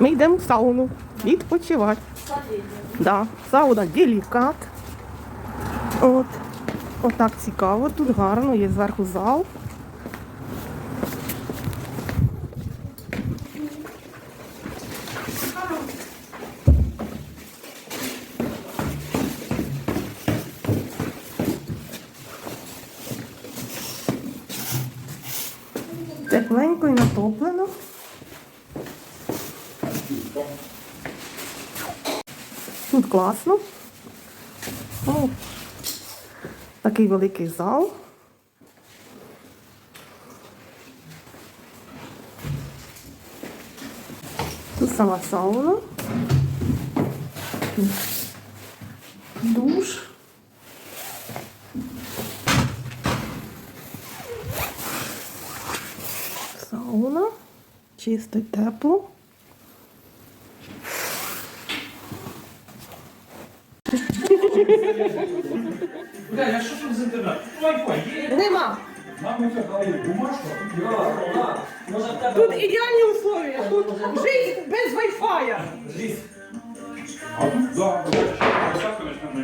Ми йдемо в сауну відпочивати. Да, сауна делікат. От. Отак цікаво, тут гарно, є зверху зал. Тепленько і натоплено. Тут класно. О, такий великий зал. Тут сама сауна. Душ. Сауна. Чисто тепло. Бля, я що тут з інтернету? Wi-Fi є? Нема. Нам не дали бумажку. Йо, Може в тебе... Тут ідеальні условия. Тут жизнь без Wi-Fi. Жизнь. А тут, да, да. Сейчас, конечно, на